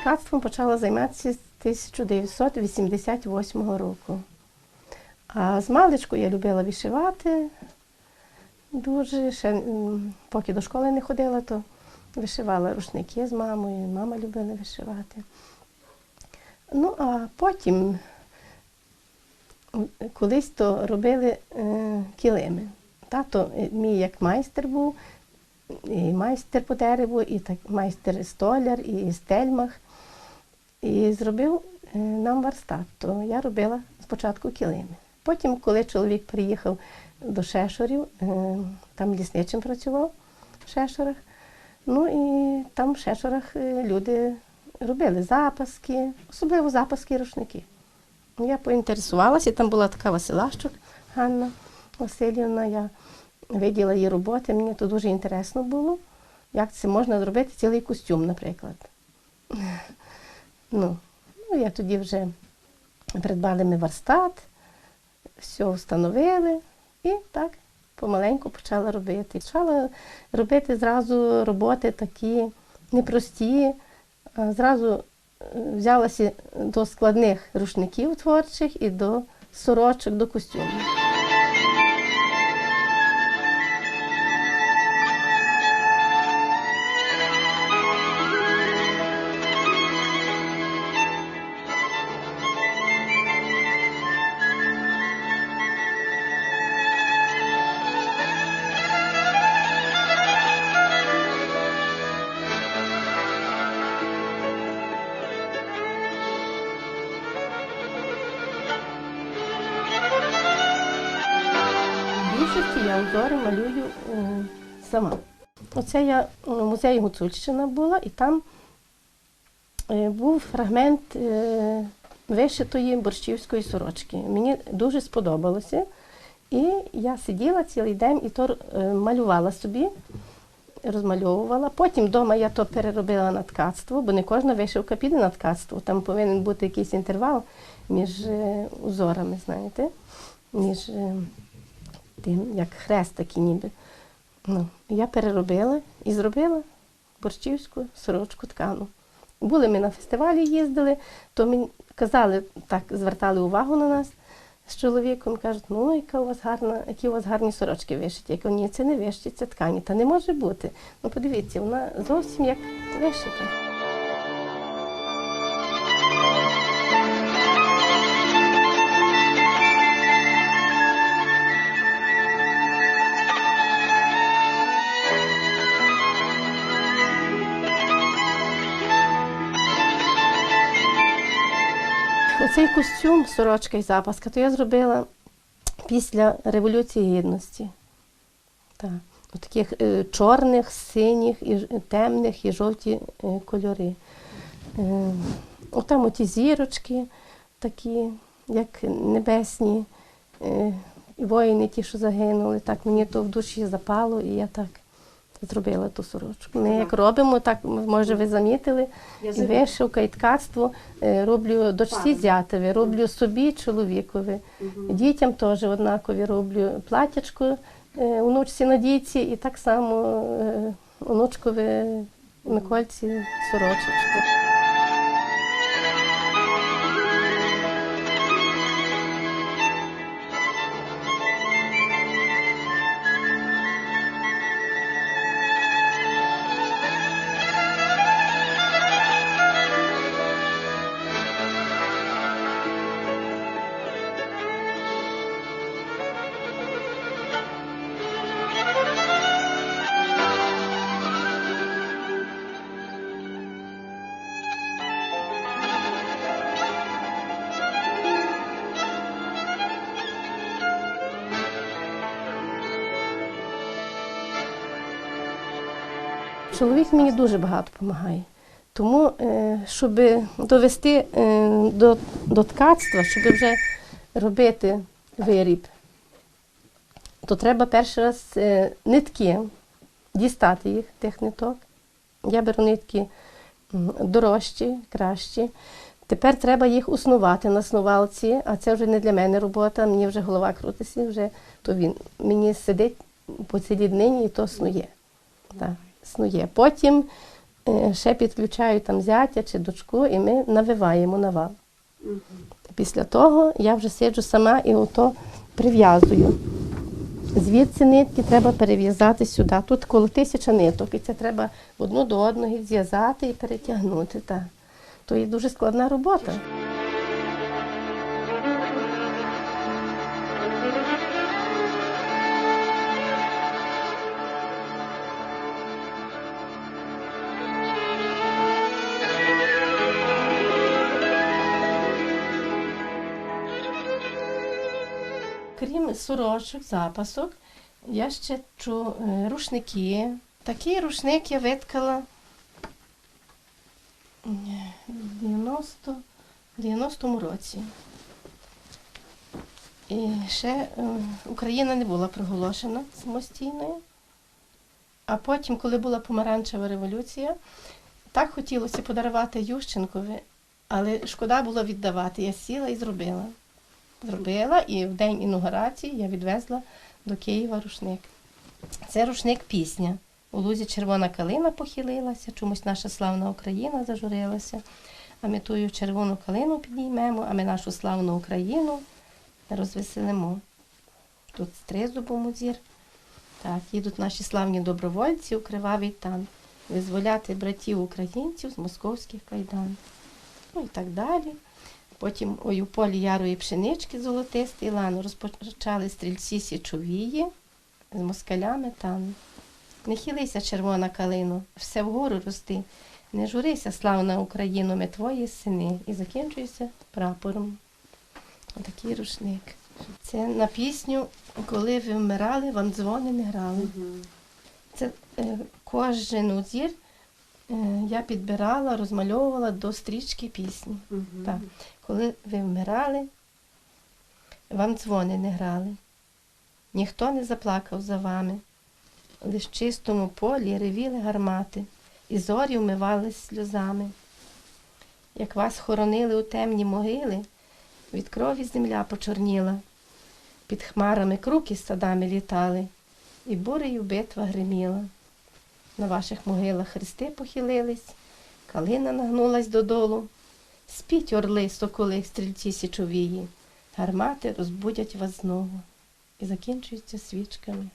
Ткацтвом почала займатися з 1988 року. А з маличку я любила вишивати дуже. Ще поки до школи не ходила, то вишивала рушники з мамою, мама любила вишивати. Ну, а потім колись то робили е, килими. Тато е, мій як майстер був, і майстер по дереву, і так, майстер столяр, і стельмах. І зробив е, нам верстат. То я робила спочатку килими. Потім, коли чоловік приїхав до Шешорів, е, там лісничим працював в Шешорах, ну і там в Шешорах е, люди робили запаски, особливо запаски і рушники. Я поінтересувалася, там була така Василащук Ганна Васильівна. Я виділа її роботи, мені то дуже інтересно було, як це можна зробити цілий костюм, наприклад. Ну, ну, я тоді вже придбали ми верстат, все встановили і так помаленьку почала робити. Почала робити зразу роботи такі непрості, зразу е, взялася до складних рушників творчих і до сорочок, до костюмів. Більшості я узори малюю е, сама. Оце я в музеї Гуцульщина була, і там е, був фрагмент е, вишитої борщівської сорочки. Мені дуже сподобалося. І я сиділа цілий день і то е, малювала собі, розмальовувала. Потім вдома я то переробила на ткацтво, бо не кожна вишивка піде на ткацтво. Там повинен бути якийсь інтервал між е, узорами, знаєте, між е, тим, як хрест такий ніби. Ну, я переробила і зробила борщівську сорочку ткану. Були ми на фестивалі, їздили, то мені казали, так звертали увагу на нас з чоловіком, кажуть, ну яка у вас гарна, які у вас гарні сорочки вишиті. Я кажу, ні, це не вишиті, це ткані. Та не може бути. Ну подивіться, вона зовсім як вишита. Оцей костюм, сорочка і запаска, то я зробила після Революції Гідності. Так. Таких е, чорних, синіх, і темних і жовті е, кольори. Е, отам оті зірочки такі, як небесні, е, воїни ті, що загинули. Так мені то в душі запало, і я так зробила ту сорочку. Ми як робимо, так може ви замітили, і вишивка, і ткацтво е, роблю дочці зятеві, роблю собі, чоловікові. Дітям теж однакові роблю платячко е, онучці надійці і так само е, онучкові Микольці сорочечку. Чоловік мені дуже багато допомагає. Тому, е, щоб довести е, до, до ткацтва, щоб вже робити виріб, то треба перший раз е, нитки дістати їх, тих ниток. Я беру нитки дорожчі, кращі. Тепер треба їх уснувати на снувалці, а це вже не для мене робота, мені вже голова крутиться, вже то він мені сидить по цілій днині і то снує. Так, снує. Потім е, ще підключаю там зятя чи дочку, і ми навиваємо на вал. Після того я вже сиджу сама і ото прив'язую. Звідси нитки треба перев'язати сюди. Тут коло тисяча ниток, і це треба одну до одної зв'язати і перетягнути. Так. То є дуже складна робота. Крім сорочок, запасок, я ще чу е, рушники. Такий рушник я виткала е, в 90, 90-му році. І ще е, Україна не була проголошена самостійною. А потім, коли була помаранчева революція, так хотілося подарувати Ющенкові, але шкода було віддавати. Я сіла і зробила. Зробила, і в день інаугурації я відвезла до Києва рушник. Це рушник пісня. У лузі червона калина похилилася, чомусь наша славна Україна зажурилася. А ми тую червону калину підіймемо, а ми нашу славну Україну розвеселимо. Тут з тризубом узір. Так, їдуть наші славні добровольці у кривавий тан. Визволяти братів українців з московських кайдан. Ну і так далі. Потім ой, у полі ярої пшенички золотистий лан розпочали стрільці січовії з москалями там. Не хилися, червона калино, все вгору рости. Не журися, славна Україно, ми твої сини. І закінчується прапором. Отакий рушник. Це на пісню, коли ви вмирали, вам дзвони не грали. Це е, кожен узір е, я підбирала, розмальовувала до стрічки пісні. Так. Коли ви вмирали, вам дзвони не грали, ніхто не заплакав за вами, лиш в чистому полі ревіли гармати, і зорі вмивались сльозами. Як вас хоронили у темні могили, від крові земля почорніла, під хмарами круки з садами літали, і бурею битва гриміла. На ваших могилах хрести похилились, калина нагнулась додолу. Спіть орли, соколи, стрільці січовії, гармати розбудять вас знову і закінчуються свічками.